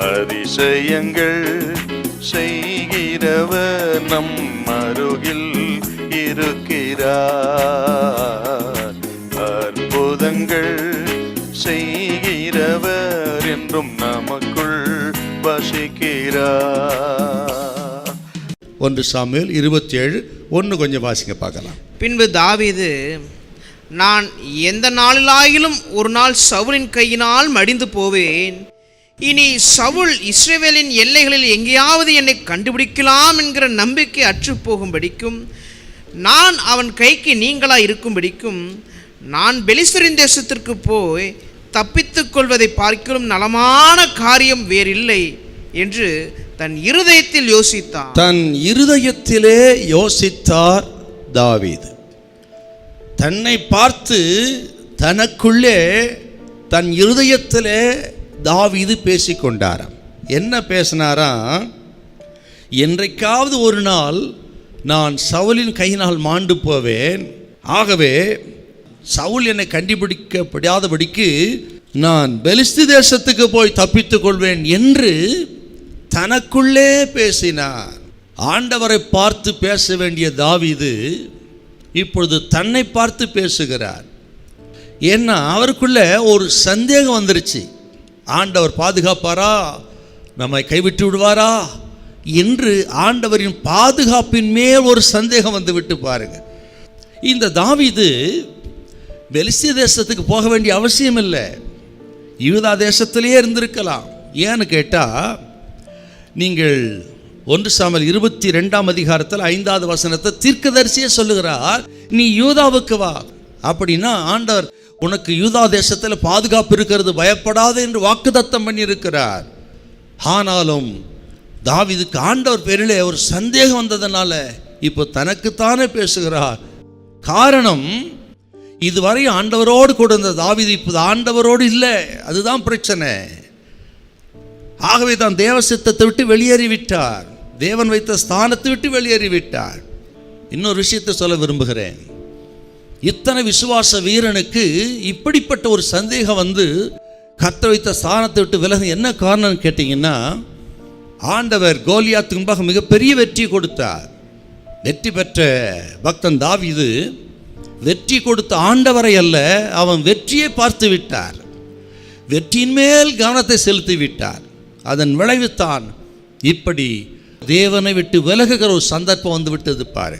அதிசயங்கள் செய்கிறவர் நம் அருகில் இருக்கிறார். அற்புதங்கள் செய்கிறவர் என்றும் நமக்குள் வசிக்கிறார். ஒன்று சாமுவேல் இருபத்தி ஏழு ஒன்று கொஞ்சம் வாசிங்க பார்க்கலாம். பின்பு தாவீது நான் எந்த நாளிலாயிலும் ஒரு நாள் சவுலின் கையினால் மடிந்து போவேன். இனி சவுல் இஸ்ரேவேலின் எல்லைகளில் எங்கேயாவது என்னை கண்டுபிடிக்கலாம் என்கிற நம்பிக்கை அற்றுப்போகும்படிக்கும் நான் அவன் கைக்கு நீங்களாக இருக்கும்படிக்கும் நான் பெலிஸ்தரின் தேசத்திற்கு போய் தப்பித்துக் கொள்வதை பார்க்கிலும் நலமான காரியம் வேறில்லை என்று தன் இருதயத்தில் யோசித்தார். தன் இருதயத்திலே யோசித்தார் தாவீது. தன்னை பார்த்து தனக்குள்ளே தன் இருதயத்திலே தாவிது பேசிக்கொண்டாராம். என்ன பேசினாராம்? என்றைக்காவது ஒரு நாள் நான் சவுலின் கையினால் மாண்டு போவேன். ஆகவே சவுல் என்னை கண்டுபிடிக்கப்படாதபடிக்கு நான் பெலிஸ்து தேசத்துக்கு போய் தப்பித்துக் கொள்வேன் என்று தனக்குள்ளே பேசினார். ஆண்டவரை பார்த்து பேச வேண்டிய தாவிது இப்பொழுது தன்னை பார்த்து பேசுகிறார். ஏன்னா அவருக்குள்ள ஒரு சந்தேகம் வந்துருச்சு. ஆண்டவர் பாதுகாப்பாரா? நம்மை கைவிட்டு விடுவாரா? என்று ஆண்டவரின் பாதுகாப்பின் மேல் ஒரு சந்தேகம் வந்து விட்டு பாருங்க. இந்த தாவிது பெலிஸ்திய தேசத்துக்கு போக வேண்டிய அவசியம் இல்லை. யூதா தேசத்திலேயே இருந்திருக்கலாம். ஏன்னு கேட்டால் நீங்கள் ஒன்று சாமல் இருபத்தி ரெண்டாம் அதிகாரத்தில் ஐந்தாவது வசனத்தை தீர்க்கதரிசியே சொல்லுகிறார். நீ யூதாவுக்கு வா. அப்படின்னா ஆண்டவர் உனக்கு யூதா தேசத்தில் பாதுகாப்பு இருக்கிறது பயப்படாது என்று வாக்குதத்தம் பண்ணியிருக்கிறார். ஆனாலும் தாவிதுக்கு ஆண்டவர் பேரிலே ஒரு சந்தேகம் வந்ததுனால இப்போ தனக்குத்தானே பேசுகிறார். காரணம் இதுவரை ஆண்டவரோடு கூட இருந்த தாவீது இப்போ ஆண்டவரோடு இல்லை. அதுதான் பிரச்சனை. ஆகவே தான் தேவ சித்தத்தை விட்டு வெளியேறி விட்டார் தேவன் வைத்த ஸ்தானத்தை விட்டு வெளியேறி விட்டார் இன்னொரு விஷயத்தை சொல்ல விரும்புகிறேன். இத்தனை விசுவாச வீரனுக்கு இப்படிப்பட்ட ஒரு சந்தேகம் வந்து கத்த வைத்த ஸ்தானத்தை விட்டு விலக என்ன காரணம்னு கேட்டிங்கன்னா ஆண்டவர் கோலியா முன்பாக மிகப்பெரிய வெற்றி கொடுத்தார். வெற்றி பெற்ற பக்தன் தாவிது வெற்றி கொடுத்த ஆண்டவரை அல்ல அவன் வெற்றியை பார்த்து விட்டார். வெற்றியின் மேல் கவனத்தை செலுத்தி விட்டார். அதன் விளைவுத்தான் இப்படி தேவனை விட்டு விலகுகிற ஒரு சந்தர்ப்பம் வந்து விட்டது பாரு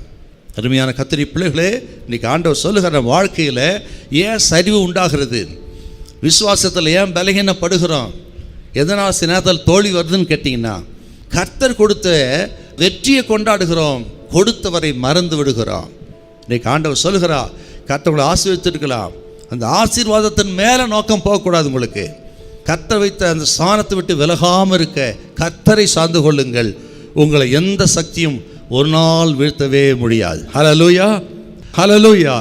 அருமையான கத்திரி பிள்ளைகளே இன்றைக்கி ஆண்டவர் சொல்லுகிற வாழ்க்கையில் ஏன் சரிவு உண்டாகிறது? விசுவாசத்தில் ஏன் பலகீனப்படுகிறோம்? எதனால் சில நேரத்தில் தோல்வி வருதுன்னு கேட்டிங்கன்னா கர்த்தர் கொடுத்த வெற்றியை கொண்டாடுகிறோம் கொடுத்தவரை மறந்து விடுகிறோம். இன்றைக்கு ஆண்டவர் சொல்லுகிறா கர்த்தவங்களை ஆசீர்வதித்திருக்கலாம். அந்த ஆசீர்வாதத்தின் மேலே நோக்கம் போகக்கூடாது உங்களுக்கு. கர்த்தர் வைத்த அந்த ஸ்தானத்தை விட்டு விலகாமல் இருக்க கர்த்தரை சார்ந்து கொள்ளுங்கள். உங்களை எந்த சக்தியும் ஒரு நாள் வீழ்த்தவே முடியாது. Hallelujah hallelujah